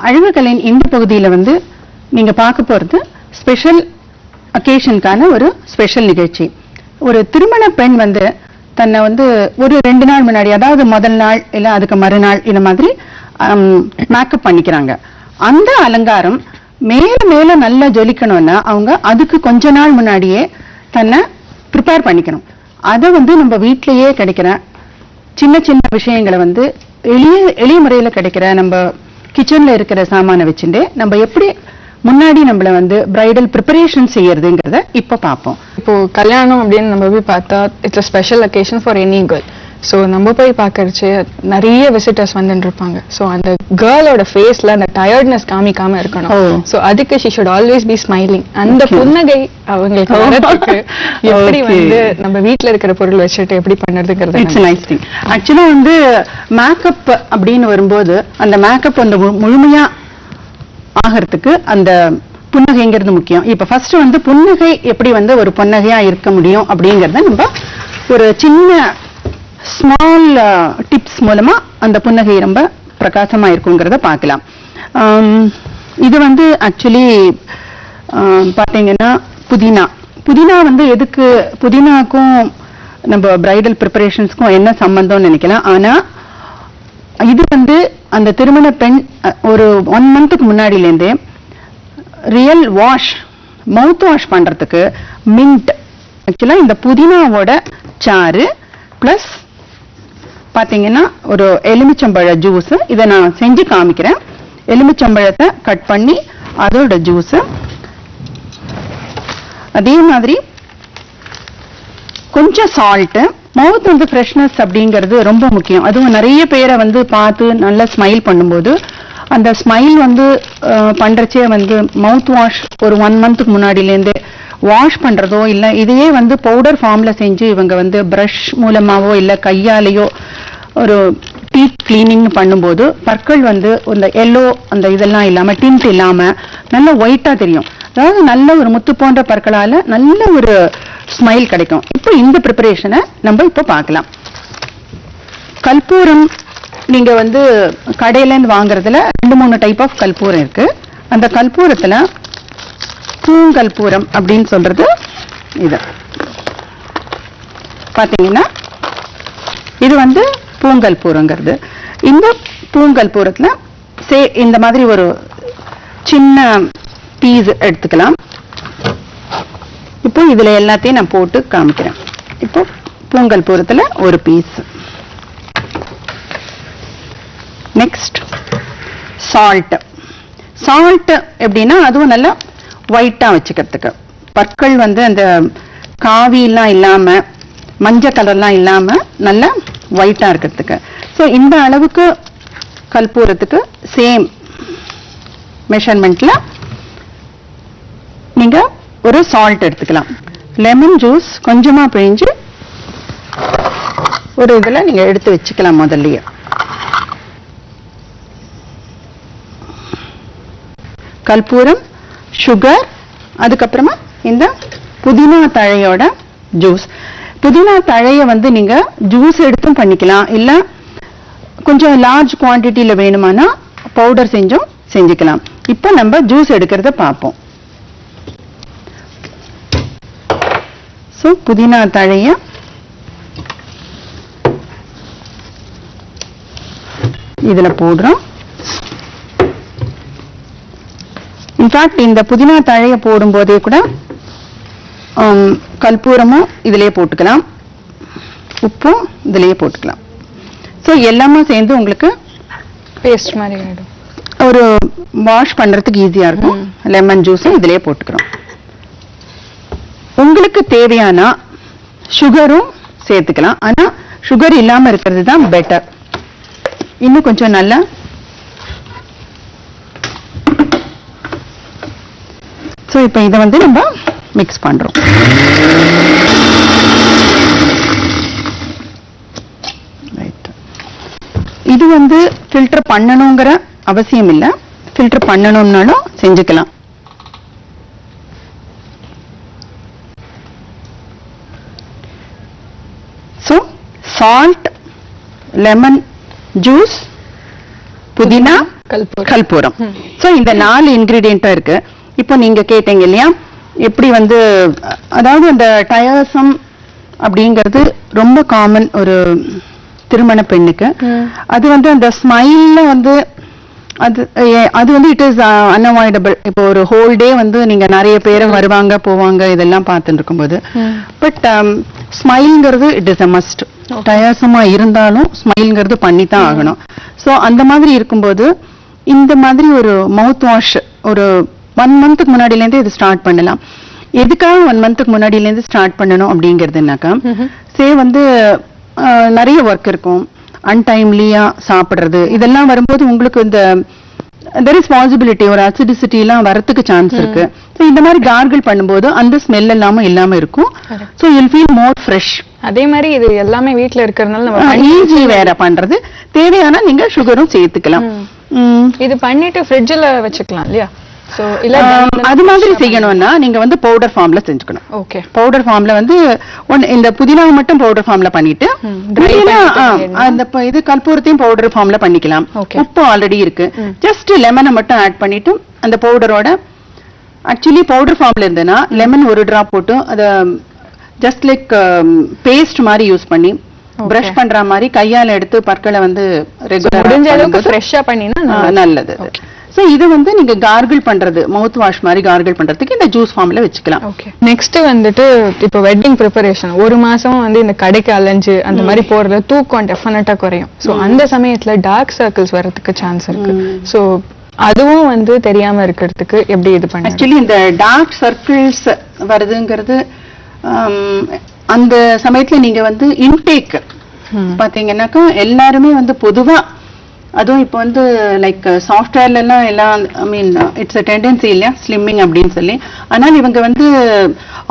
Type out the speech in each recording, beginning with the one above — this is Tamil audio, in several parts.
வணக்கம் அழகுகளின் இந்த பகுதியில வந்து நீங்க பார்க்க போறது ஸ்பெஷல் அக்கேஷனுக்கான ஒரு ஸ்பெஷல் நிகழ்ச்சி. ஒரு திருமண பெண் வந்து தன்னை வந்து ஒரு ரெண்டு நாள் முன்னாடி அதாவது முதல் நாள் இல்லை அதுக்கு மறுநாள் இந்த மாதிரி மேக்கப் பண்ணிக்கிறாங்க. அந்த அலங்காரம் மேல மேல நல்லா ஜொலிக்கணும்னா அவங்க அதுக்கு கொஞ்ச நாள் முன்னாடியே தன்னை ப்ரிப்பேர் பண்ணிக்கணும். அதை வந்து நம்ம வீட்டிலேயே கிடைக்கிற சின்ன சின்ன விஷயங்களை வந்து எளிய எளிய முறையில கிடைக்கிற நம்ம கிச்சன்ல இருக்கிற சாமானை வச்சுட்டு நம்ம எப்படி முன்னாடி நம்மள வந்து பிரைடல் ப்ரிப்பரேஷன் செய்யறதுங்கிறத இப்ப பார்ப்போம். இப்போ கல்யாணம் அப்படின்னு நம்ம போய் பார்த்தா it's a special occasion for any girl so நம்ம போய் பார்க்கறச்சு நிறைய விசிட்டர்ஸ் வந்துட்டு இருப்பாங்க ஸோ அந்த கேர்ளோட ஃபேஸ்ல அந்த டயர்ட்னஸ் காமிக்காம. இருக்கணும் ஸோ அதுக்கு she should always be smiling அந்த. புன்னகை அவங்களுக்கு. வரதுக்கு எப்படி. வந்து நம்ம வீட்ல இருக்கிற பொருள் வச்சுட்டு எப்படி பண்ணுறதுங்கிறது இட்ஸ் நைஸ் திங் ஆக்சுவலா வந்து மேக்கப் அப்படின்னு வரும்போது அந்த மேக்கப் வந்து முழுமையா ஆகிறதுக்கு அந்த புன்னகைங்கிறது முக்கியம் இப்ப ஃபர்ஸ்ட் வந்து புன்னகை எப்படி வந்து ஒரு புன்னகையா இருக்க முடியும் அப்படிங்கறத நம்ம ஒரு சின்ன ஸ்மால் டிப்ஸ் uh, மூலமா அந்த புன்னகை ரொம்ப பிரகாசமா இருக்குங்கிறத பார்க்கலாம் இது வந்து ஆக்சுவலி பார்த்தீங்கன்னா புதினா. புதினா வந்து எதுக்கு புதினாக்கும் நம்ம பிரைடல் ப்ரிப்பரேஷன்ஸ்க்கும் என்ன சம்பந்தம்னு நினைக்கலாம். ஆனா இது வந்து அந்த திருமண பெண் ஒரு ஒன் மந்த்துக்கு முன்னாடிலேருந்தே ரியல் வாஷ் மவுத் வாஷ் பண்றதுக்கு மின்ட் ஆக்சுவலா இந்த புதினாவோட சாறு பிளஸ் பாத்தீங்கன்னா ஒரு எலுமிச்சம்பழ ஜூஸ் இதை நான் செஞ்சு காமிக்கிறேன். எலுமிச்சம்பழத்தை கட் பண்ணி அதோட ஜூஸ் அதே மாதிரி கொஞ்சம் சால்ட் மவுத் வந்து ஃப்ரெஷ்னஸ் அப்படிங்கிறது ரொம்ப முக்கியம். அதுவும் நிறைய பேரை வந்து பார்த்து நல்லா ஸ்மைல் பண்ணும்போது அந்த ஸ்மைல் வந்து பண்ணுறச்சே பண்றச்சே வந்து மவுத் வாஷ் ஒரு ஒன் மந்த்துக்கு முன்னாடிலேருந்து வாஷ் பண்றதோ இல்ல இதையே வந்து பவுடர் ஃபார்ம்ல செஞ்சு இவங்க வந்து பிரஷ் மூலமாவோ இல்ல கையாலேயோ ஒரு டீத் கிளீனிங் பண்ணும்போது பற்கள் வந்து இந்த எல்லோ அந்த இதெல்லாம் இல்லாமல் டிண்ட் இல்லாமல் நல்ல ஒயிட்டாக தெரியும். அதாவது நல்ல ஒரு முத்து போன்ற பற்களால் நல்ல ஒரு ஸ்மைல் கிடைக்கும். இப்போ இந்த ப்ரிப்பரேஷனை நம்ம இப்போ பார்க்கலாம். கற்பூரம் நீங்கள் வந்து கடையிலேருந்து வாங்குறதுல ரெண்டு மூணு டைப் ஆஃப் கற்பூரம் இருக்கு. அந்த கல்பூரத்தில் பூங்கற்பூரம் அப்படின்னு சொல்றது இது. பார்த்தீங்கன்னா இது வந்து பூங்கற்பூரங்கிறது இந்த பூங்கற்பூரத்துல சே இந்த மாதிரி ஒரு சின்ன பீஸ் எடுத்துக்கலாம். இப்போ இதில் எல்லாத்தையும் நான் போட்டு காமிக்கிறேன். இப்போ பூங்கற்பூரத்துல ஒரு பீஸ் நெக்ஸ்ட் சால்ட் சால்ட் எப்படின்னா அதுவும் நல்லா ஒயிட்டாக வச்சுக்கிறதுக்கு. பற்கள் வந்து அந்த காவிலாம் இல்லாம மஞ்சள் கலர்லாம் இல்லாம நல்லா ஒயிட்டாக இருக்கிறதுக்கு. ஸோ இந்த அளவுக்கு கற்பூரத்துக்கு சேம் மெஷர்மெண்ட்ல நீங்க ஒரு சால்ட் எடுத்துக்கலாம். லெமன் ஜூஸ் கொஞ்சமா பிழிஞ்சு ஒரு இதில் நீங்க எடுத்து வச்சுக்கலாம் முதல்லையே. கல்பூரம் சுகர் அதுக்கப்புறமா இந்த புதினா தழையோட ஜூஸ் புதினா தழைய வந்து நீங்க ஜூஸ் எடுத்தும் பண்ணிக்கலாம். இல்ல கொஞ்சம் லார்ஜ் குவாண்டிட்டியில வேணுமானா பவுடர் செஞ்சும் செஞ்சுக்கலாம். இப்போ நம்ம ஜூஸ் எடுக்கிறத பார்ப்போம். ஸோ புதினா தழைய இதுல போடுறோம். இன்ஃபேக்ட் இந்த புதினா தழைய போடும்போதே கூட கற்பூரமும் இதிலேயே போட்டுக்கலாம். உப்பும் இதிலேயே போட்டுக்கலாம். ஸோ எல்லாமே சேர்ந்து உங்களுக்கு பேஸ்ட் மாதிரி ஆயிடும் ஒரு வாஷ் பண்றதுக்கு ஈஸியா இருக்கும். லெமன் ஜூஸும் இதிலேயே போட்டுக்கிறோம். உங்களுக்கு தேவையான சுகரும் சேர்த்துக்கலாம். ஆனா சுகர் இல்லாம இருக்கிறது தான் பெட்டர் இன்னும் கொஞ்சம் நல்லா ஸோ இப்போ இதை வந்து நம்ம மிக்ஸ் பண்றோம். Right. இது வந்து ஃபில்டர் பண்ணணுங்கிற அவசியம் இல்லை. ஃபில்டர் பண்ணணும்னாலும் செஞ்சுக்கலாம். ஸோ சால்ட் லெமன் ஜூஸ் புதினா கல்பூரம். சோ இந்த நாலு இன்கிரீடியண்டா இருக்கு. இப்போ நீங்க கேட்டீங்க இல்லையா? எப்படி வந்து அதாவது அந்த டயர்சம் அப்படிங்கிறது ரொம்ப காமன் ஒரு திருமண பெண்ணுக்கு. அது வந்து அந்த ஸ்மைல்ல வந்து அது அது வந்து இட் இஸ் அன்அவாய்டபிள் இப்போ ஒரு ஹோல் டே வந்து நீங்க நிறைய பேர் வருவாங்க போவாங்க இதெல்லாம் பார்த்துட்டு இருக்கும்போது. பட் ஸ்மைல்ங்கிறது இட் இஸ் அ மஸ்ட் டயர்சமா இருந்தாலும் ஸ்மைல்ங்கிறது பண்ணி தான் ஆகணும். ஸோ அந்த மாதிரி இருக்கும்போது இந்த மாதிரி ஒரு மவுத் வாஷ் ஒரு ஒன் மந்த்துக்கு முன்னாடிலேருந்து இது ஸ்டார்ட் பண்ணலாம். எதுக்காக ஒன் மந்த்துக்கு முன்னாடிலேருந்து ஸ்டார்ட் பண்ணணும் அப்படிங்கிறதுனாக்கா சே வந்து நிறைய ஒர்க் இருக்கும். அன்டைம்லியா சாப்பிடுறது. இதெல்லாம் வரும்போது உங்களுக்கு இந்த தெர் இஸ் பாசிபிலிட்டி ஒரு அசிடிசிட்டி எல்லாம் வரத்துக்கு சான்ஸ் இருக்கு. ஸோ இந்த மாதிரி கார்கிள் பண்ணும்போது அந்த ஸ்மெல் எல்லாமே இல்லாம இருக்கும். So you'll feel more fresh அதே மாதிரி இது எல்லாமே வீட்ல இருக்கிறதுனால நம்ம ஈஸி வேற பண்றது. தேவையான நீங்க சுகரும் சேர்த்துக்கலாம். இது பண்ணிட்டு ஃப்ரிட்ஜ்ல வச்சுக்கலாம் இல்லையா? அது மாதிரி செய்யணும்னா நீங்க வந்து பவுடர் ஃபார்ம்ல செஞ்சுக்கணும். ஓகே பவுடர் ஃபார்ம்ல வந்து ஒன்னு இந்த புதினாவை மட்டும் பவுடர் ஃபார்ம்ல பண்ணிட்டு. அந்த இது கற்பூரத்தையும் பவுடர் ஃபார்ம்ல பண்ணிக்கலாம். உப்பு ஆல்ரெடி இருக்கு. ஜஸ்ட் லெமனை மட்டும் ஆட் பண்ணிட்டு அந்த பவுடரோட ஆக்சுவலி பவுடர் ஃபார்ம்ல இருந்ததுன்னா லெமன் ஒரு டிராப் போட்டு அத ஜஸ்ட் லைக் பேஸ்ட் மாதிரி யூஸ் பண்ணி பிரஷ் பண்ற மாதிரி கையால எடுத்து பற்களை வந்து ரெகுலரா முடிஞ்ச அளவுக்கு ஃப்ரெஷ்ஷா பண்ணினா ஆ, நல்லது. சோ இது வந்து நீங்க கார்கிள் பண்றது மவுத் வாஷ் மாதிரி கார்கிள் பண்றதுக்கு இந்த ஜூஸ் ஃபார்ம்ல வச்சுக்கலாம். ஓகே நெக்ஸ்ட் வந்துட்டு இப்போ வெட்டிங் ப்ரிப்பரேஷன் ஒரு மாசம் வந்து இந்த கடைக்கு அலைஞ்சு அந்த மாதிரி போறது தூக்கம் டெஃபினட்டா குறையும். சோ அந்த சமயத்துல டார்க் சர்க்கிள்ஸ் வரதுக்கு சான்ஸ் இருக்கு. சோ அதுவும் வந்து தெரியாம இருக்கிறதுக்கு எப்படி இது பண்ண ஆக்சுவலி இந்த டார்க் சர்க்கிள்ஸ் வருதுங்கிறது ஆம், அந்த சமயத்துல நீங்க வந்து இன்டேக் பாத்தீங்கன்னாக்கா எல்லாருமே வந்து பொதுவா அதுவும் இப்போ வந்து லைக் சாஃப்ட்வேர்ல எல்லாம் எல்லாம் I mean it's a tendency இல்லையா? ஸ்லிம்மிங் அப்படின்னு சொல்லி. ஆனால் இவங்க வந்து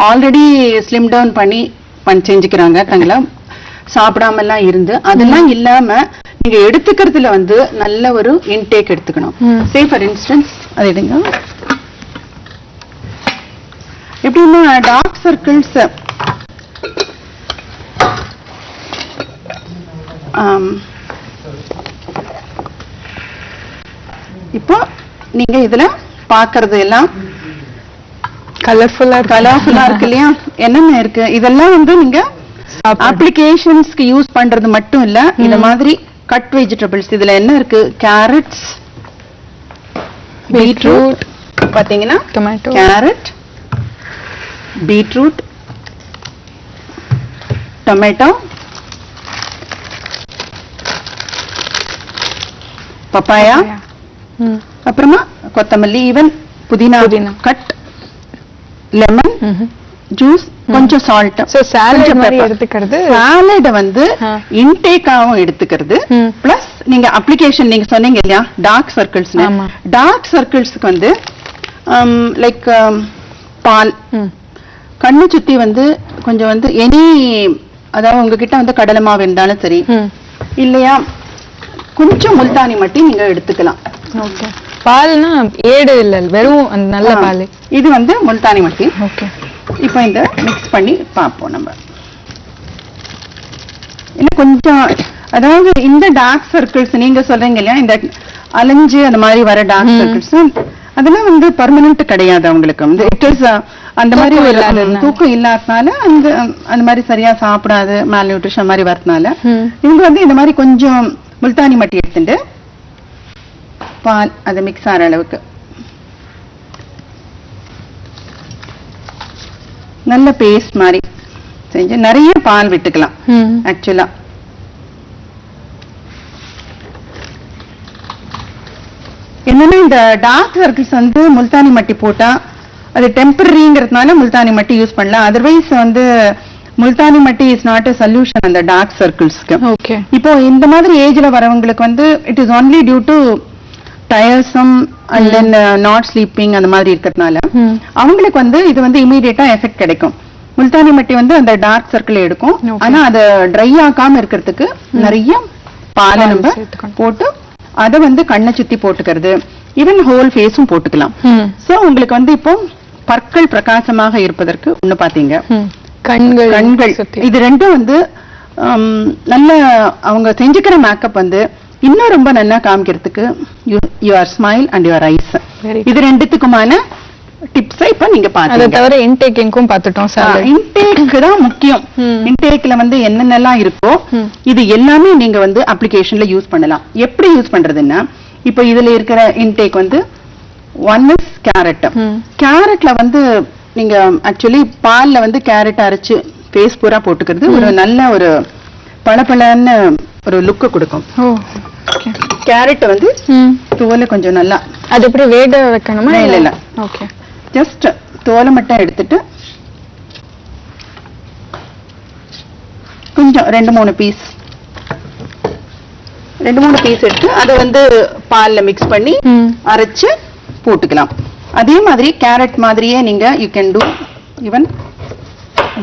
ஆல்ரெடி ஸ்லிம் டவுன் பண்ணி பண்ணி செஞ்சுக்கிறாங்க தங்களை. சாப்பிடாம எல்லாம் இருந்து. அதெல்லாம் இல்லாம நீங்க எடுத்துக்கிறதுல வந்து நல்ல ஒரு இன்டேக் எடுத்துக்கணும். சே ஃபார் இன்ஸ்டன்ஸ் அது எடுங்க எப்படின்னா டார்க் சர்க்கிள்ஸ் இப்போ நீங்க இதுல பாக்குறது எல்லாம் கலர்ஃபுல்லா கலர்ஃபுல்லா இருக்கு. இல்லையா? என்னென்ன இருக்கு? இதெல்லாம் வந்து நீங்க அப்ளிகேஷன்ஸ்க்கு யூஸ் பண்றது மட்டும் இல்ல இந்த மாதிரி கட் வெஜிடபிள்ஸ் இதுல என்ன இருக்கு? கேரட்ஸ் பீட்ரூட் பாத்தீங்கன்னா tomato carrot beetroot tomato papaya அப்புறமா கொத்தமல்லி ஈவன் புதினா. கட் லெமன் ஜூஸ் கொஞ்சம் சால்ட் சோ சாலட் மாதிரி எடுத்துக்கிறது சாலட வந்து. இன்டேக்காவும் எடுத்துக்கிறது. பிளஸ் நீங்க அப்ளிகேஷன் நீங்க சொன்னீங்க இல்லையா டார்க் சர்க்கிள்ஸ். டார்க் சர்க்கிள்ஸ்க்கு வந்து லைக் பால் ம். கண்ணு சுத்தி வந்து கொஞ்சம் வந்து எனி அதாவது உங்ககிட்ட வந்து கடலை மாவு இருந்தாலும் சரி. இல்லையா கொஞ்சம் முல்தானி மட்டி நீங்க எடுத்துக்கலாம். ஓகே. பால்னா ஏடு இல்ல வெறும் அந்த நல்ல. பால். இது வந்து முல்தானி மட்டி. ஓகே. இப்போ இந்த மிக்ஸ் பண்ணி பார்ப்போம் நம்ம. இன்னும் கொஞ்சம் அதாவது இந்த டார்க் சர்க்கிள்ஸ் நீங்க சொல்றீங்க இல்லையா இந்த அலைஞ்சு அந்த மாதிரி வர டார்க் சர்க்கிள்ஸ் அதெல்லாம் வந்து பர்மனன்ட் கிடையாது அவங்களுக்கு. வந்து இட் இஸ் அந்த மாதிரி தூக்கம் ஒரு இல்லாததுனால. தூக்கம் இல்லாதனால அந்த அந்த மாதிரி சரியா சாப்பிடாது மேல் நியூட்ரிஷன் மாதிரி வரதுனால. இவங்க வந்து இந்த மாதிரி கொஞ்சம் முல்தானி மட்டி எடுத்துட்டு பால் அது மிக்ஸ் ஆகிற அளவுக்கு. நல்ல பேஸ்ட் மாதிரி செஞ்சு நிறைய பால் விட்டுக்கலாம். ஆக்சுவலா என்னன்னா இந்த டார்க் சர்க்கிள்ஸ் வந்து முல்தானி மட்டி போட்டா அது டெம்பரரிங்கிறதுனால முல்தானி மட்டி யூஸ் பண்ணலாம். அதர்வைஸ் வந்து Multani mitti is not a solution அந்த டார்க் சர்க்கிள்ஸ்க்கு ஓகே இப்போ இந்த மாதிரி ஏஜ்ல வரவங்களுக்கு வந்து it is only due to tiresome and then not sleeping அந்த மாதிரி இருக்கிறதுனால ம். அவங்களுக்கு வந்து இது வந்து இமீடியட்டா எஃபெக்ட் கிடைக்கும் முல்தானி மட்டி வந்து அந்த டார்க் சர்க்கிள் எடுக்கும். ஆனா அதை ட்ரை ஆக்காம இருக்கிறதுக்கு நிறைய பாலை நம்ம. போட்டு அதை வந்து கண்ணை சுத்தி போட்டுக்கிறது ஈவன் ஹோல் ஃபேஸும் போட்டுக்கலாம். சோ உங்களுக்கு வந்து இப்போ பற்கள் பிரகாசமாக இருப்பதற்கு ஒண்ணு பாத்தீங்க. கண்கள். கண்கள். இது ரெண்டும் வந்து நல்ல அவங்க செஞ்சுக்கிற மேக்கப் வந்து இன்னும் ரொம்ப நல்லா காமிக்கிறதுக்கு your smile and your eyes இது ரெண்டுத்துக்குமான டிப்ஸை இப்ப நீங்க அதை தவிர இன்டேக்கிங்க்கும் பார்த்துட்டோம் சார் இன்டேக் தான் முக்கியம். இன்டேக்ல வந்து என்னென்னலாம் இருக்கோ. இது எல்லாமே நீங்க வந்து அப்ளிகேஷன்ல யூஸ் பண்ணலாம். எப்படி யூஸ் பண்றதுன்னா இப்போ இதுல இருக்கிற இன்டேக் வந்து ஒன் இஸ் கேரட். கேரட்ல வந்து நீங்க ஆக்சுவலி பால்ல வந்து கேரட் அரைச்சு ஃபேஸ் பூரா போட்டுக்கிறது ஒரு நல்ல ஒரு பளபளன்னு ஒரு லுக்கு கொடுக்கும். கேரட் வந்து தோலை கொஞ்சம் நல்லா அது எப்படி வேக வைக்கணுமா? இல்ல, இல்ல. ஓகே ஜஸ்ட் தோலை மட்டும் எடுத்துட்டு கொஞ்சம் ரெண்டு மூணு பீஸ் ரெண்டு மூணு பீஸ் எடுத்து அதை வந்து பால்ல மிக்ஸ் பண்ணி அரைச்சு போட்டுக்கலாம். அதே மாதிரி கேரட் மாதிரியே நீங்க you can do even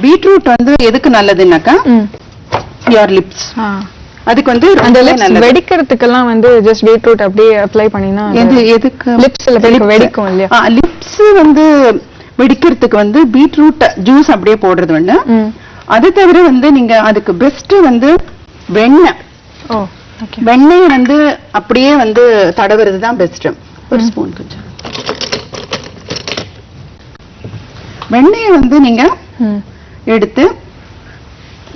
beetroot வந்து எதுக்கு நல்லதுன்னாக்கா யுவர் லிப்ஸ் அதுக்கு வந்து அந்த லிப்ஸ். வெடிக்கிறதுக்கெல்லாம் வந்து ஜஸ்ட் பீட்ரூட் அப்படியே அப்ளை பண்ணினா எது எதுக்கு? பேருக்கு வெடிக்கும் இல்லையா? லிப்ஸ் வந்து வெடிக்கிறதுக்கு வந்து பீட்ரூட் ஜூஸ் அப்படியே போடுறது ஒண்ணு. அது தவிர வந்து நீங்க அதுக்கு பெஸ்ட் வந்து வெண்ணெய். ஓ ஓகே வெண்ணெய் வந்து அப்படியே வந்து தடவுறது தான் பெஸ்ட் ஒரு. ஸ்பூன் கொஞ்சம். வெண்ணெயை வந்து நீங்க எடுத்து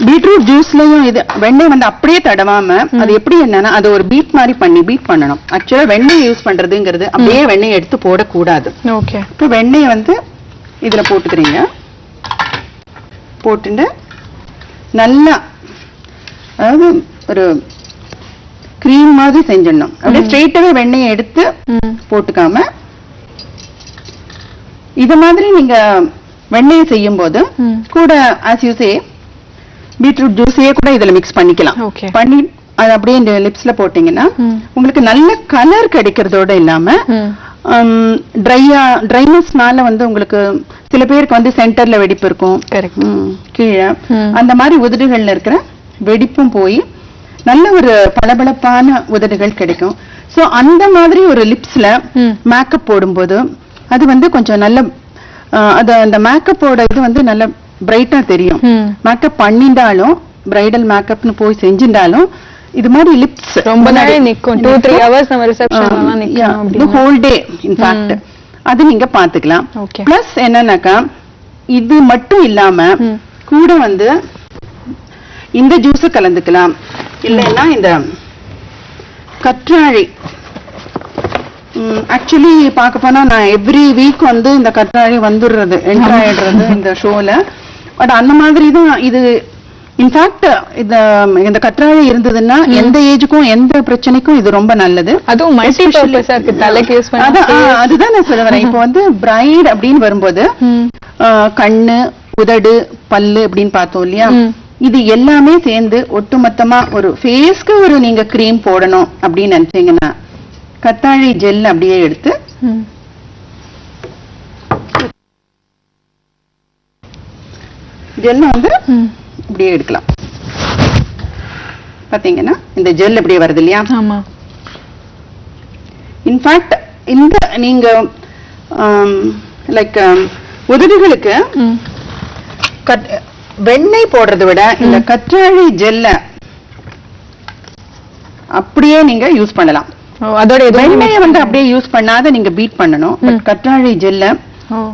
பீட்ரூட் ஜூஸ்லயும் இது வெண்ணெய் வந்து அப்படியே தடவாம அது எப்படி என்னன்னா அது ஒரு பீட் மாதிரி பண்ணி பீட் பண்ணணும். ஆக்சுவலா வெண்ணெய் யூஸ் பண்றதுங்கிறது அப்படியே வெண்ணெய் எடுத்து போடக்கூடாது. ஓகே. இப்போ வெண்ணெயை வந்து இதுல போட்டுக்கிறீங்க. போட்டுட்டு நல்லா அதாவது ஒரு க்ரீம் மாதிரி செஞ்சிடணும். அப்படியே ஸ்ட்ரெயிட்டாவே வெண்ணெயை எடுத்து போட்டுக்காம இது மாதிரி நீங்க வெண்ணெயை செய்யும் போது. கூட ஆஸ் யூ சே பீட்ரூட் ஜூஸையே கூட இதுல மிக்ஸ் பண்ணிக்கலாம். பண்ணி அது அப்படியே இந்த லிப்ஸ்ல போட்டீங்கன்னா. உங்களுக்கு நல்ல கலர் கிடைக்கிறதோட இல்லாம ட்ரையா ட்ரைனஸ்னால வந்து உங்களுக்கு சில பேருக்கு வந்து சென்டர்ல வெடிப்பு இருக்கும் கீழே. அந்த மாதிரி உதடுகள்ல இருக்கிற வெடிப்பும் போய் நல்ல ஒரு பளபளப்பான உதடுகள் கிடைக்கும் சோ அந்த மாதிரி ஒரு லிப்ஸ்ல. மேக்கப் போடும்போது அது வந்து கொஞ்சம் நல்ல அது அந்த மேக்கப்போட இது வந்து நல்ல பிரைட்டா தெரியும். மேக்கப் பண்ணிண்டாலும் பிரைடல் மேக்கப்னு போய் செஞ்சிருந்தாலும் இது மாதிரி லிப்ஸ் ரொம்ப நேரம் நிக்கும். டூ த்ரீ ஹவர்ஸ் நம்ம ரிசப்ஷன்லாம் ஹோல் டே இன்ஃபேக்ட் அது நீங்க பாத்துக்கலாம். பிளஸ் என்னன்னாக்கா இது மட்டும் இல்லாம. கூட வந்து இந்த ஜூஸ் கலந்துக்கலாம். இல்லைன்னா இந்த கற்றாழை. ஆக்சுவலி பார்க்க போனா நான் எவ்ரி வீக் வந்து இந்த கற்றாழை வந்துடுறது என்டர் ஆயிடுறது இந்த ஷோல பட் அந்த மாதிரி தான் இது இன்ஃபேக்ட் இந்த இந்த கற்றாழை இருந்ததுன்னா எந்த ஏஜுக்கும் எந்த பிரச்சனைக்கும் இது ரொம்ப நல்லது. அதுவும் மல்டி பர்பஸா இருக்கு தலைக்கு யூஸ் பண்ணி அதுதான் நான் சொல்ல வரேன். இப்போ வந்து பிரைட் அப்படின்னு வரும்போது கண்ணு உதடு பல்லு அப்படின்னு பார்த்தோம் இல்லையா. இது எல்லாமே சேர்ந்து ஒட்டுமொத்தமா ஒரு ஃபேஸ்க்கு ஒரு நீங்க க்ரீம் போடணும் அப்படின்னு நினைச்சீங்கன்னா கத்தாழை ஜெல் அப்படியே எடுத்து ஜெல்ல வந்து இப்படியே எடுக்கலாம். பாத்தீங்கன்னா இந்த ஜெல் அப்படியே வருது இல்லையா? ஆமா. இன்ஃபேக்ட் இந்த நீங்க லைக் உதடுகளுக்கு வெண்ணெய் போடுறதை விட இந்த கற்றாழை ஜெல்ல அப்படியே நீங்க யூஸ் பண்ணலாம். அதோட வெண்ணெயை வந்து அப்படியே யூஸ் பண்ணாத நீங்க பீட் பண்ணணும். கற்றாழை ஜெல்ல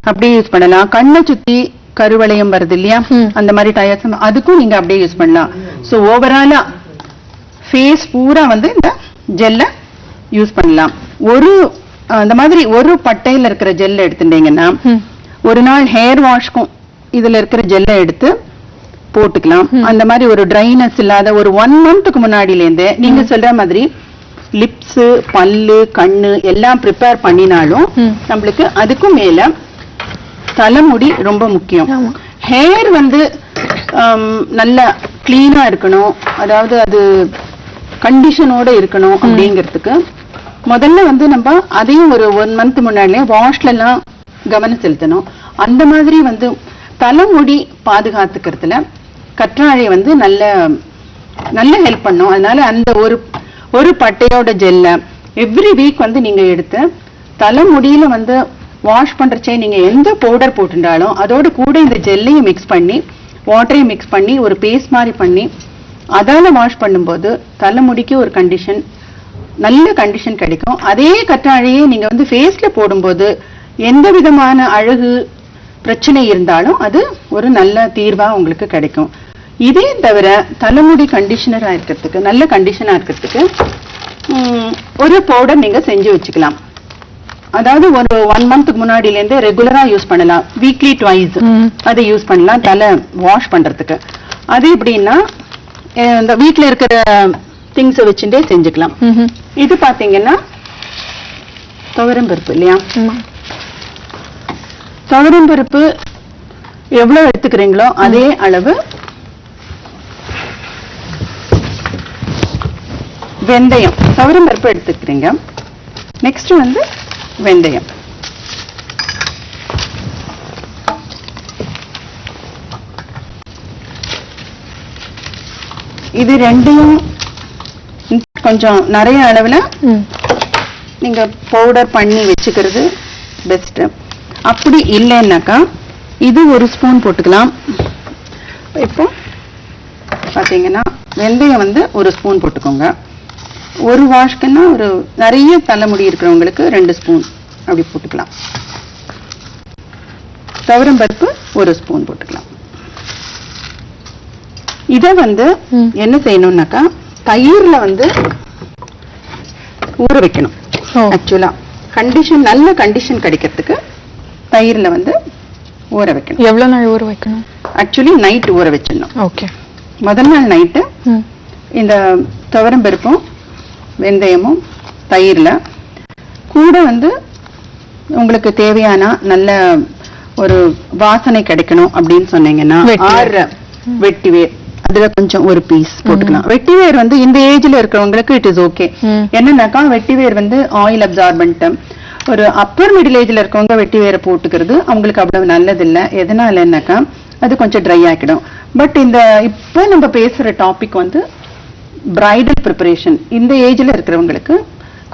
அப்படியே யூஸ் பண்ணலாம். கண்ணை சுத்தி கருவளையம் வருது இல்லையா. அந்த மாதிரி டயர்ஸ் அதுக்கும் நீங்க அப்படியே யூஸ் பண்ணலாம். சோ ஓவராலா ஃபேஸ் பூரா வந்து இந்த ஜெல்ல யூஸ் பண்ணலாம். ஒரு அந்த மாதிரி ஒரு பட்டையில இருக்கிற ஜெல் எடுத்துட்டீங்கன்னா ஒரு நாள் ஹேர் வாஷ்க்கும் இதுல இருக்கிற ஜெல்லை எடுத்து போட்டுக்கலாம். அந்த மாதிரி ஒரு ட்ரைனஸ் இல்லாத ஒரு ஒன் மந்த்துக்கு முன்னாடில இருந்தே நீங்க சொல்ற மாதிரி லிப்ஸ் பல்லு கண்ணு எல்லாம் ப்ரிப்பேர் பண்ணினாலும். நம்மளுக்கு அதுக்கும் மேல தலைமுடி ரொம்ப முக்கியம். ஹேர் வந்து நல்ல கிளீனா இருக்கணும். அதாவது அது கண்டிஷனோட இருக்கணும் அப்படிங்கிறதுக்கு. முதல்ல வந்து நம்ம அதையும் ஒரு ஒன் மந்த் முன்னாடியே வாஷ்ல எல்லாம் கவனம் செலுத்தணும். அந்த மாதிரி வந்து தலைமுடி பாதுகாத்துக்கிறதுல கற்றாழை வந்து நல்ல நல்ல ஹெல்ப் பண்ணும். அதனால அந்த ஒரு ஒரு பட்டையோட ஜெல்ல எவ்ரி வீக் வந்து நீங்க எடுத்து தலைமுடியில வந்து வாஷ் பண்றச்சே நீங்க எந்த பவுடர் போட்டுட்டாலும் அதோட கூட இந்த ஜெல்லையும் மிக்ஸ் பண்ணி வாட்டரையும் மிக்ஸ் பண்ணி ஒரு பேஸ்ட் மாதிரி பண்ணி அதால வாஷ் பண்ணும்போது தலைமுடிக்கு ஒரு கண்டிஷன் நல்ல கண்டிஷன் கிடைக்கும். அதே கற்றாழையே நீங்க வந்து ஃபேஸ்ல போடும்போது எந்த விதமான அழகு பிரச்சனை இருந்தாலும் அது ஒரு நல்ல தீர்வா உங்களுக்கு கிடைக்கும். இதே தவிர தலைமுடி கண்டிஷனரா இருக்கிறதுக்கு நல்ல கண்டிஷனா இருக்கிறதுக்கு ஒரு பவுடர் நீங்க செஞ்சு வச்சுக்கலாம் அதாவது ஒரு ஒன் மந்த்துக்கு முன்னாடில இருந்து ரெகுலரா யூஸ் பண்ணலாம் வீக்லி ட்வைஸ். அதை யூஸ் பண்ணலாம் தலை வாஷ் பண்றதுக்கு அது எப்படின்னா இந்த வீட்ல இருக்கிற திங்ஸை வச்சுட்டே செஞ்சுக்கலாம். இது பாத்தீங்கன்னா துவரம் பருப்பு இல்லையா ஆமா. துவரம் பருப்பு எவ்வளவு எடுத்துக்கிறீங்களோ அதே அளவு வெந்தயம். துவரம் பருப்பு எடுத்துக்கிறீங்க. நெக்ஸ்ட் வந்து வெந்தயம். இது ரெண்டையும் கொஞ்சம் நிறைய அளவுல. நீங்க பவுடர் பண்ணி வச்சுக்கிறது பெஸ்ட் அப்படி இல்லைன்னாக்கா இது ஒரு ஸ்பூன் போட்டுக்கலாம். இப்போ பாத்தீங்கன்னா வெந்தயம் வந்து ஒரு ஸ்பூன் போட்டுக்கோங்க. ஒரு வாஷ்க்குன்னா ஒரு நிறைய தலைமுடி இருக்கிறவங்களுக்கு ரெண்டு ஸ்பூன் அப்படி போட்டுக்கலாம். துவரம் பருப்பு ஒரு ஸ்பூன் போட்டுக்கலாம். இத வந்து. என்ன செய்யணும்னாக்கா தயிர்ல வந்து ஊற வைக்கணும். ஆக்சுவலா கண்டிஷன் நல்ல கண்டிஷன் கிடைக்கிறதுக்கு தயிர்ல வந்து ஊற வைக்கணும். எவ்வளவு நாள் ஊற வைக்கணும்? ஆக்சுவலி நைட் ஊற வச்சிடணும். ஓகே முதல் நாள் நைட்டு. இந்த துவரம் பருப்பும் வெந்தயமும் தயிர்ல. கூட வந்து உங்களுக்கு தேவையான நல்ல ஒரு வாசனை கிடைக்கணும் அப்படின்னு சொன்னீங்கன்னா வெட்டிவேர். ஆறு வெட்டிவேர் அதுல கொஞ்சம் ஒரு பீஸ் போட்டுக்கலாம். வெட்டிவேர் வந்து இந்த ஏஜ்ல இருக்கிறவங்களுக்கு இட் இஸ் ஓகே. என்னன்னாக்கா வெட்டிவேர் வந்து ஆயில் அப்சார்பன்ட் ஒரு அப்பர் மிடில் ஏஜ்ல இருக்கவங்க வெட்டிவேரை போட்டுக்கிறது அவங்களுக்கு அவ்வளவு நல்லது இல்ல எதனாலன்னாக்கா அது கொஞ்சம் ட்ரை ஆக்கிடும். பட் இந்த இப்ப நம்ம பேசுற டாபிக் வந்து பிரைடல் ப்ரிப்பரேஷன் இந்த ஏஜ்ல இருக்கிறவங்களுக்கு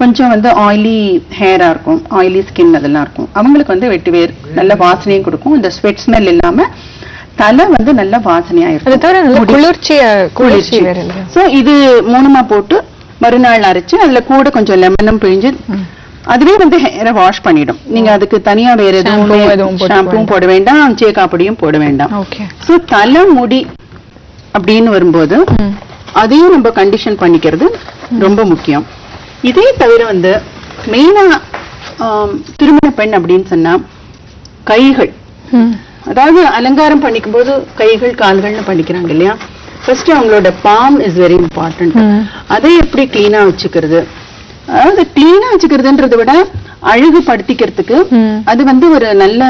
கொஞ்சம் வந்து ஆயிலி ஹேரா இருக்கும் ஆயிலி ஸ்கின் அதெல்லாம் இருக்கும். அவங்களுக்கு வந்து வெட்டிவேர் நல்ல வாசனையும் கொடுக்கும். இந்த ஸ்வெட் ஸ்மெல் இல்லாம தலை வந்து நல்ல வாசனையா இருக்கும் குளிர்ச்சி. வேற இல்லையா சோ இது மூணுமா போட்டு மறுநாள் அரைச்சு அதுல கூட கொஞ்சம் லெமனும் பிழிஞ்சு. அதுவே வந்து ஹேரை வாஷ் பண்ணிடும். நீங்க அதுக்கு தனியா வேற எதுவும் ஷாம்பும் போட வேண்டாம். சேக்கா பொடியும் போட வேண்டாம். சோ தலை முடி அப்படின்னு வரும்போது. அதையும் நம்ம கண்டிஷன் பண்ணிக்கிறது ரொம்ப முக்கியம் இதே தவிர வந்து மெயினா திருமண பெண் அப்படின்னு சொன்னா கைகள். அதாவது அலங்காரம் பண்ணிக்கும் போது கைகள் கால்கள்னு பண்ணிக்கிறாங்க இல்லையா ஃபர்ஸ்ட் அவங்களோட பாம் இஸ் வெரி இம்பார்ட்டன்ட். அதை எப்படி கிளீனா வச்சுக்கிறது அதாவது கிளீனா வச்சுக்கிறதுன்றதை விட அழகு படுத்திக்கிறதுக்கு ம். அது வந்து ஒரு நல்ல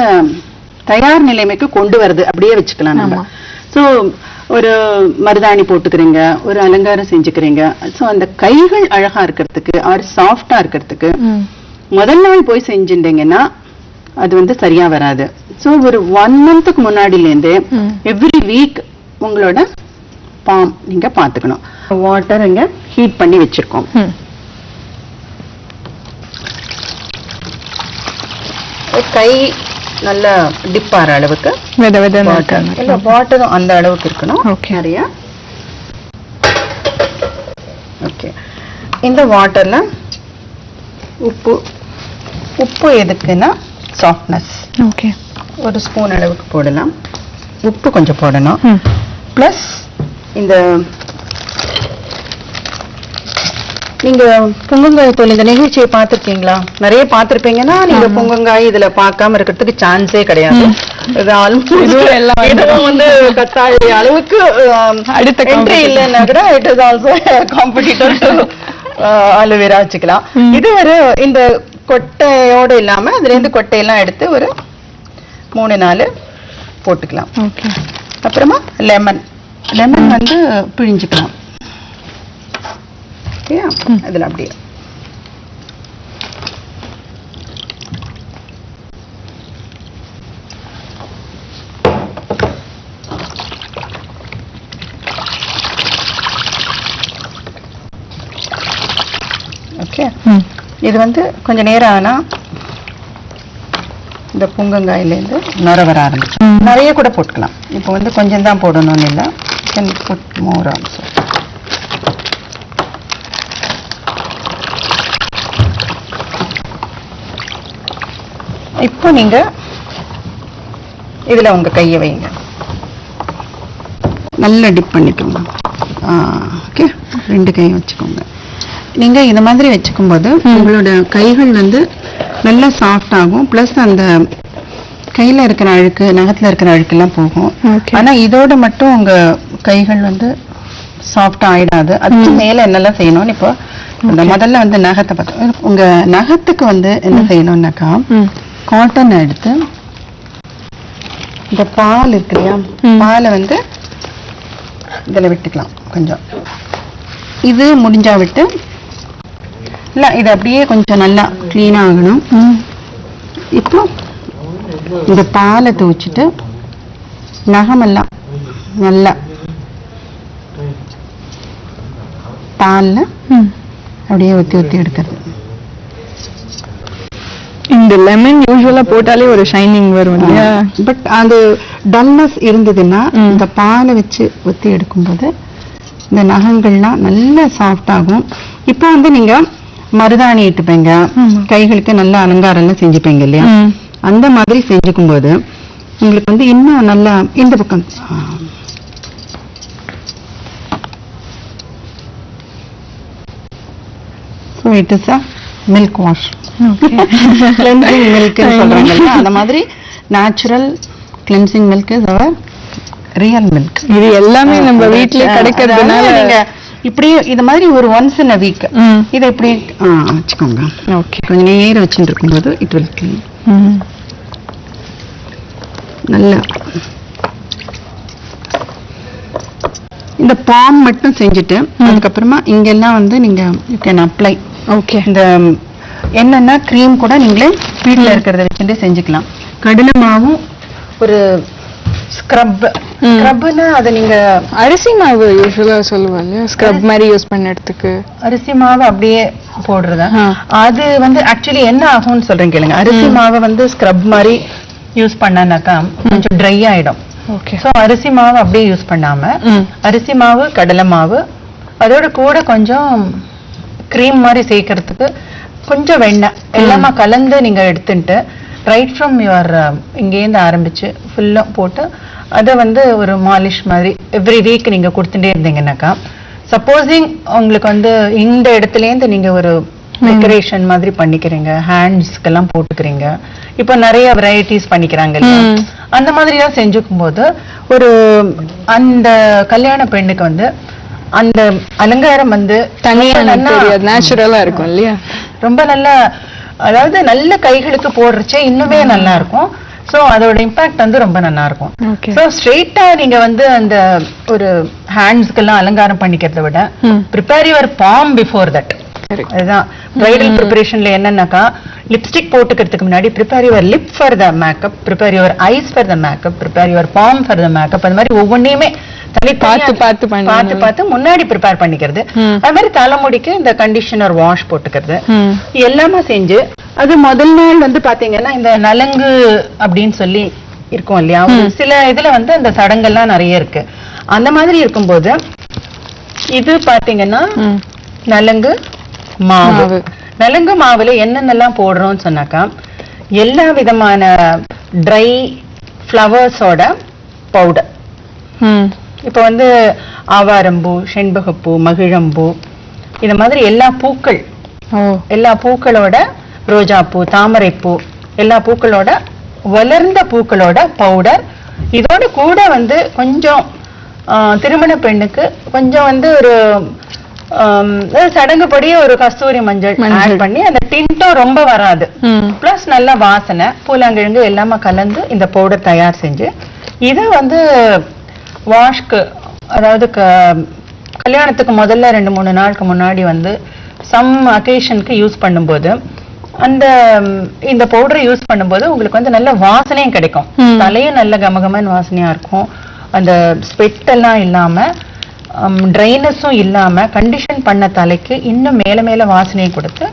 தயார் நிலைமைக்கு கொண்டு வருது அப்படியே வச்சுக்கலாம் நம்ம ஆமா. ஒரு மருதாணி போட்டுக்கிறீங்க ஒரு அலங்காரம் செஞ்சுக்கிறீங்க சோ அந்த கைகள் அழகா இருக்கிறதுக்கு ஆர் சாஃப்டா இருக்கிறதுக்கு. முதல் நாள் போய் செஞ்சுட்டீங்கன்னா அது வந்து சரியா வராது சோ ஒரு ஒன் மந்த்துக்கு முன்னாடில இருந்தே. எவ்ரி வீக் உங்களோட பாம் நீங்க பாத்துக்கணும் வாட்டர் இங்க ஹீட் பண்ணி வச்சிருக்கோம். கை நல்ல டிப் ஆற அளவுக்கு வித இருக்காங்க. இல்ல வாட்டரும் அந்த அளவுக்கு இருக்கணும். Okay. நிறைய. ஓகே இந்த வாட்டர்ல உப்பு உப்பு எதுக்குன்னா சாஃப்ட்னஸ் ஓகே ஒரு ஸ்பூன் அளவுக்கு போடலாம். உப்பு கொஞ்சம் போடணும். பிளஸ் இந்த நீங்க பொங்கங்காய் தோல் இந்த நிகழ்ச்சியை பார்த்திருக்கீங்களா? நிறைய பார்த்திருப்பீங்கன்னா நீங்க பொங்கங்காய் இதுல பார்க்காம இருக்கிறதுக்கு சான்ஸே கிடையாது. வந்து கத்தாழை அளவுக்கு அடுத்த என்ட்ரி. இல்லைன்னா கூட it is also competitor aloe vera வச்சுக்கலாம். இது ஒரு இந்த கொட்டையோட இல்லாம அதுல இருந்து கொட்டையெல்லாம் எடுத்து ஒரு மூணு நாலு போட்டுக்கலாம். அப்புறமா லெமன் லெமன் வந்து பிழிஞ்சுக்கலாம். ஓகேயா ம். அதுல அப்படியே. ஓகே. இது வந்து கொஞ்ச நேரம் ஆனா இந்த பூங்கங்காயிலேருந்து நுர வர ஆரம்பிச்சு. நிறைய கூட போட்டுக்கலாம். இப்போ வந்து கொஞ்சம் தான் போடணும்னு இல்லை. கேன் புட் மோர் ஆல்சோ இப்போ நீங்க இதுல உங்க கையை வைங்க. நல்லா டிப் பண்ணிக்கோங்க. ஓகே ரெண்டு கையும் வச்சுக்கோங்க. நீங்க இந்த மாதிரி வச்சுக்கும்போது உங்களோட கைகள் வந்து நல்லா சாஃப்ட் ஆகும். ப்ளஸ் அந்த கையில இருக்கிற அழுக்கு நகத்துல இருக்கிற அழுக்கெல்லாம் போகும். Okay. ஆனா இதோட மட்டும் உங்க கைகள் வந்து சாஃப்டா ஆயிடாது. அதுக்கு மேல என்னெல்லாம் செய்யணும்னு இப்போ இந்த முதல்ல வந்து நகத்தை பார்த்தோம் உங்க நகத்துக்கு வந்து என்ன செய்யணும்னாக்கா காட்டன் எடுத்து இந்த பால் இருக்கு இல்லையா. பாலை வந்து இதுல விட்டுக்கலாம் கொஞ்சம். இது முடிஞ்சா விட்டு இல்ல இது அப்படியே கொஞ்சம் நல்லா க்ளீன் ஆகணும். இப்போ இந்த பாலை தூச்சிட்டு நகமெல்லாம் நல்லா பால்ல அப்படியே ஊத்தி ஊத்தி எடுக்கிறது இந்த லெமன் யூஸ்வலா போட்டாலே ஒரு ஷைனிங் வரும் இல்லையா பட் அது டல்னஸ் இருந்ததுன்னா. இந்த பாலை வச்சு ஊத்தி எடுக்கும்போது இந்த நகங்கள்லாம் நல்ல சாஃப்ட் ஆகும் இப்போ வந்து நீங்க மருதாணி இட்டுப்பீங்க. கைகளுக்கு நல்ல அலங்காரம் எல்லாம் செஞ்சுப்பீங்க இல்லையா. அந்த மாதிரி செஞ்சுக்கும் போது உங்களுக்கு வந்து இன்னும் நல்லா இந்த பக்கம் so it is a milk wash cleansing milk சொல்றாங்க? அந்த மாதிரி natural cleansing milk is our real milk இது எல்லாமே நம்ம வீட்லயே கிடைக்கிறதுனால நீங்க இப்படியே இது மாதிரி ஒரு ஒன்ஸ் இன் அ வீக் இதை இப்படி வச்சுக்கோங்க. ஓகே கொஞ்சம் நேரம் வச்சுட்டு இருக்கும்போது இட் வில் கிளீன் நல்லா இந்த பாம் மட்டும் செஞ்சுட்டு அதுக்கப்புறமா இங்கெல்லாம் வந்து நீங்க யூ கேன் அப்ளை ஓகே இந்த என்னென்ன க்ரீம் கூட நீங்களே வீட்டில் இருக்கிறத வச்சுட்டு செஞ்சுக்கலாம். கடலை மாவும் ஒரு ஸ்க்ரப். ஸ்க்ரப்னா அதை நீங்க அரிசி மாவு யூஸ்வலா சொல்லுவாங்க ஸ்க்ரப் மாதிரி யூஸ் பண்ணதுக்கு அரிசி மாவை அப்படியே போடுறதா. அது வந்து ஆக்சுவலி என்ன ஆகும்னு சொல்றேன் கேளுங்க. அரிசி மாவை வந்து ஸ்க்ரப் மாதிரி யூஸ் பண்ணானாக்கா கொஞ்சம் ட்ரை ஆயிடும். ஓகே ஸோ அரிசி மாவு அப்படியே யூஸ் பண்ணாம அரிசி மாவு கடலை மாவு அதோட கூட கொஞ்சம் க்ரீம் மாதிரி சேர்க்கறதுக்கு கொஞ்சம் வெண்ணெய் எல்லாமே கலந்து நீங்க எடுத்துட்டு ரைட் ஃப்ரம் யுவர் இங்கேருந்து ஆரம்பிச்சு ஃபுல்லா போட்டு அதை வந்து ஒரு மாலிஷ் மாதிரி எவ்ரி வீக் நீங்க கொடுத்துட்டே இருந்தீங்கன்னாக்கா சப்போஸிங் உங்களுக்கு வந்து இந்த இடத்துலேருந்து நீங்க ஒரு டெக்கரேஷன் மாதிரி பண்ணிக்கிறீங்க ஹேண்ட்ஸ்க்கெல்லாம் போட்டுக்கிறீங்க. இப்போ நிறைய வெரைட்டிஸ் பண்ணிக்கிறாங்க. அந்த மாதிரி எல்லாம் செஞ்சுக்கும் போது ஒரு அந்த கல்யாண பெண்ணுக்கு வந்து அந்த அலங்காரம் வந்து தனியா நேச்சுரலா இருக்கும் இல்லையா? ரொம்ப நல்லா அதாவது நல்ல கைகளுக்கு போடுறச்சே இன்னுமே நல்லா இருக்கும் சோ அதோட இம்பாக்ட் வந்து ரொம்ப நல்லா இருக்கும் சோ ஸ்ட்ரெயிட்டா நீங்க வந்து அந்த ஒரு ஹேண்ட்ஸ்க்கெல்லாம் அலங்காரம் பண்ணிக்கிறத விட prepare your palm before that அதுதான். பிரைடல் ப்ரிப்பரேஷன்ல என்னன்னாக்கா லிப்ஸ்டிக் போட்டுக்கிறதுக்கு முன்னாடி prepare your lip for the makeup prepare your eyes for the makeup prepare your palm for the makeup அது மாதிரி ஒவ்வொன்றையுமே பார்த்து பார்த்து. பார்த்து பார்த்து முன்னாடி ப்ரிப்பேர் பண்ணிக்கிறது. அது மாதிரி தலைமுடிக்கு இந்த கண்டிஷனர் வாஷ் போட்டுக்கிறது. எல்லாமே செஞ்சு அது முதல் நாள் வந்து பாத்தீங்கன்னா இந்த நலங்கு அப்படின்னு சொல்லி இருக்கும் இல்லையா? சில இதுல வந்து அந்த சடங்கெல்லாம் நிறைய இருக்கு. அந்த மாதிரி இருக்கும்போது இது பாத்தீங்கன்னா நலங்கு மாவு. நலங்கு மாவுல என்னென்னலாம் போடுறோம்னு சொன்னாக்கா எல்லா விதமான ட்ரை ஃப்ளவர்ஸோட பவுடர் இப்போ வந்து ஆவாரம்பூ செண்பகப்பூ மகிழம்பூ இந்த மாதிரி எல்லா பூக்கள் எல்லா பூக்களோட ரோஜாப்பூ தாமரைப்பூ எல்லா பூக்களோட வளர்ந்த பூக்களோட பவுடர் இதோட கூட வந்து கொஞ்சம் திருமண பெண்ணுக்கு கொஞ்சம் வந்து ஒரு சடங்குப்படி ஒரு கஸ்தூரி மஞ்சள். ஆட் பண்ணி அந்த டின்ட்டும் ரொம்ப வராது. ப்ளஸ் நல்ல வாசனை பூலாங்கிழங்கு எல்லாமே கலந்து இந்த பவுடர் தயார் செஞ்சு இதை வந்து வாஷ்க்கு அதாவது க- கல்யாணத்துக்கு முதல்ல ரெண்டு மூணு நாளுக்கு முன்னாடி வந்து சம் அக்கேஷனுக்கு யூஸ் பண்ணும்போது அந்த இந்த பவுடரை யூஸ் பண்ணும்போது உங்களுக்கு வந்து நல்ல வாசனையும் கிடைக்கும். தலையும் நல்ல கமகமன்னு வாசனையா இருக்கும். அந்த ஸ்வெட் எல்லாம் இல்லாம ட்ரைனஸும் இல்லாம கண்டிஷன் பண்ண தலைக்கு இன்னும் மேல மேல வாசனையை கொடுத்து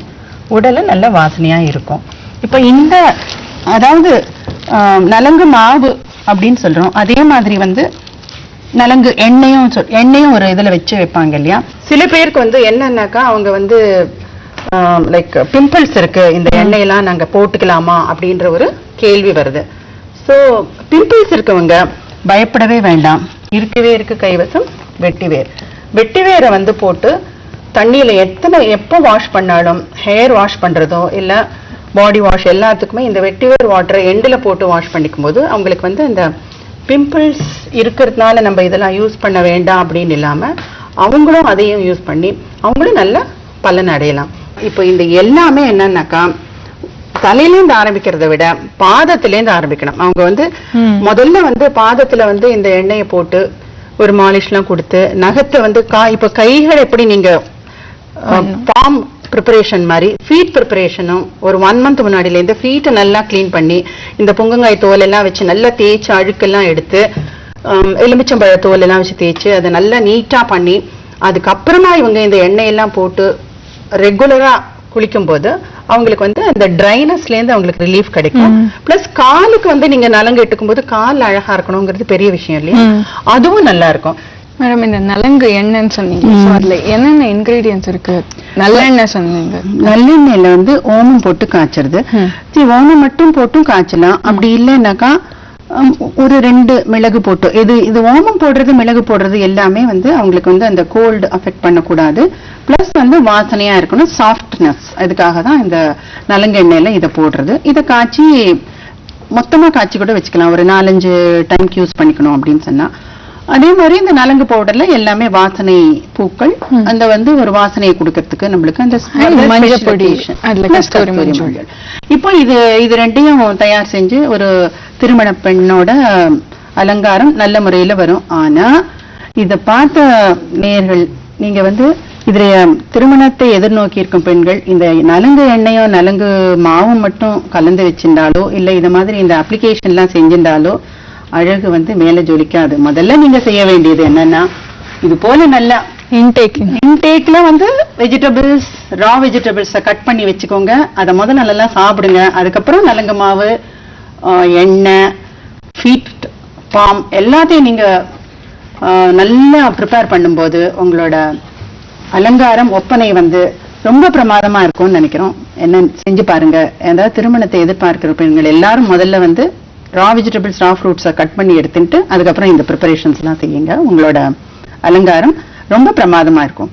உடலும் நல்ல வாசனையா இருக்கும். இப்போ இந்த அதாவது ஆம், நலங்கு மாவு அப்படின்னு சொல்றோம். அதே மாதிரி வந்து நலங்கு எண்ணெயும் சொல் எண்ணெயும் ஒரு இதுல வச்சு வைப்பாங்க இல்லையா? சில பேருக்கு வந்து என்னன்னாக்கா அவங்க வந்து லைக் பிம்பிள்ஸ் இருக்கு இந்த எண்ணெயெல்லாம் நாங்க போட்டுக்கலாமா அப்படின்ற ஒரு கேள்வி வருது. ஸோ பிம்பிள்ஸ் இருக்கவங்க பயப்படவே வேண்டாம். இருக்கவே இருக்கு கைவசம் வெட்டிவேர். வெட்டிவேரை வந்து போட்டு தண்ணியில எத்தனை எப்போ வாஷ் பண்ணாலும் ஹேர் வாஷ் பண்றதோ இல்ல பாடி வாஷ் எல்லாத்துக்குமே இந்த வெட்டிவேர் வாட்டரை எண்டில் போட்டு வாஷ் பண்ணிக்கும் போது அவங்களுக்கு வந்து இந்த பிம்பிள்ஸ் இருக்கிறதுனால நம்ம இதெல்லாம் யூஸ் பண்ண வேண்டாம் அப்படின்னு இல்லாம அவங்களும் அதையும் யூஸ் பண்ணி அவங்களும் நல்ல பலன் அடையலாம். இப்போ இந்த எல்லாமே என்னன்னாக்கா தலையிலேருந்து ஆரம்பிக்கிறத விட பாதத்திலேருந்து ஆரம்பிக்கணும். அவங்க வந்து. முதல்ல வந்து பாதத்துல வந்து இந்த எண்ணெயை போட்டு ஒரு மாலிஷ்லாம் கொடுத்து நகத்தை வந்து கா இப்ப கைகள் எப்படி நீங்க பாம் ப்ரிப்பரேஷன் மாதிரி ஃபீட் ப்ரிப்பரேஷனும் ஒரு ஒன் மந்த் முன்னாடில இருந்து ஃபீட்டை நல்லா க்ளீன் பண்ணி இந்த பொங்கங்காய் தோல் எல்லாம் வச்சு நல்லா தேய்ச்சி அழுக்கெல்லாம் எடுத்து எலுமிச்சம்பழ தோல் எல்லாம் வச்சு தேய்ச்சி அதை நல்லா நீட்டா பண்ணி அதுக்கப்புறமா இவங்க இந்த எண்ணெயெல்லாம் போட்டு ரெகுலரா குளிக்கும்போது அவங்களுக்கு வந்து அந்த ட்ரைனஸ்ல இருந்து அவங்களுக்கு ரிலீஃப் கிடைக்கும். பிளஸ் காலுக்கு வந்து நீங்க நலங்கு எட்டுக்கும் போது கால் அழகா இருக்கணுங்கிறது பெரிய விஷயம் இல்லையா. அதுவும் நல்லா இருக்கும் மேடம் இந்த நலங்கு எண்ணெய்ன்னு சொன்னீங்க. அதுல என்னென்ன இன்கிரீடியன்ஸ் இருக்கு? நல்லெண்ணெய் சொன்னீங்க நல்லெண்ணெயில வந்து ஓமம் போட்டு காய்ச்சறது. சரி ஓமம் மட்டும் போட்டும் காய்ச்சலாம். அப்படி இல்லைன்னாக்கா ஒரு ரெண்டு மிளகு போட்டு இது இது ஓமம் போடுறது மிளகு போடுறது எல்லாமே வந்து அவங்களுக்கு வந்து அந்த கோல்டு அஃபெக்ட் பண்ணக்கூடாது. பிளஸ் வந்து வாசனையா இருக்கணும் சாஃப்ட்னஸ் அதுக்காக தான் இந்த நலங்கெண்ணெயில இதை போடுறது. இதை காய்ச்சி மொத்தமா காய்ச்சி கூட வச்சுக்கலாம். ஒரு நாலஞ்சு டைம்க்கு யூஸ் பண்ணிக்கணும் அப்படின்னு சொன்னா. அதே மாதிரி இந்த நலங்கு பவுடர்ல எல்லாமே வாசனை பூக்கள். அந்த வந்து ஒரு வாசனையை கொடுக்கறதுக்கு நம்மளுக்கு அந்த. இப்போ இது இது ரெண்டையும் தயார் செஞ்சு ஒரு திருமண பெண்ணோட அலங்காரம் நல்ல முறையில வரும் ஆனா இத பார்த்த நேயர்கள் நீங்க வந்து இதுல திருமணத்தை எதிர்நோக்கி இருக்கும் பெண்கள் இந்த நலங்கு எண்ணெயோ நலங்கு மாவும் மட்டும் கலந்து வச்சிருந்தாலோ இல்ல இந்த மாதிரி இந்த அப்ளிகேஷன் எல்லாம் செஞ்சிருந்தாலோ அழகு வந்து மேல ஜொலிக்காது. முதல்ல நீங்க செய்ய வேண்டியது என்னன்னா இது போல நல்லா இன்டேக்கிங் இன்டேக்ல வந்து வெஜிடபிள்ஸ் ரா வெஜிடபிள்ஸை கட் பண்ணி வச்சுக்கோங்க. அதை முதல்ல நல்லா சாப்பிடுங்க. அதுக்கப்புறம் நலங்கு மாவு எண்ணெய் ஃபீட் பாம் எல்லாத்தையும் நீங்க நல்லா ப்ரிப்பேர் பண்ணும்போது உங்களோட அலங்காரம் ஒப்பனை வந்து ரொம்ப பிரமாதமா இருக்கும்னு நினைக்கிறோம். என்ன செஞ்சு பாருங்க. ஏதாவது திருமணத்தை எதிர்பார்க்கிற பெண்கள் எல்லாரும் முதல்ல வந்து ரா வெஜிடபிள்ஸ் ரா ஃப்ரூட்ஸை கட் பண்ணி எடுத்துட்டு அதுக்கப்புறம் இந்த ப்ரிப்பரேஷன்ஸ்லாம் செய்யுங்க. உங்களோட அலங்காரம் ரொம்ப பிரமாதமா இருக்கும்.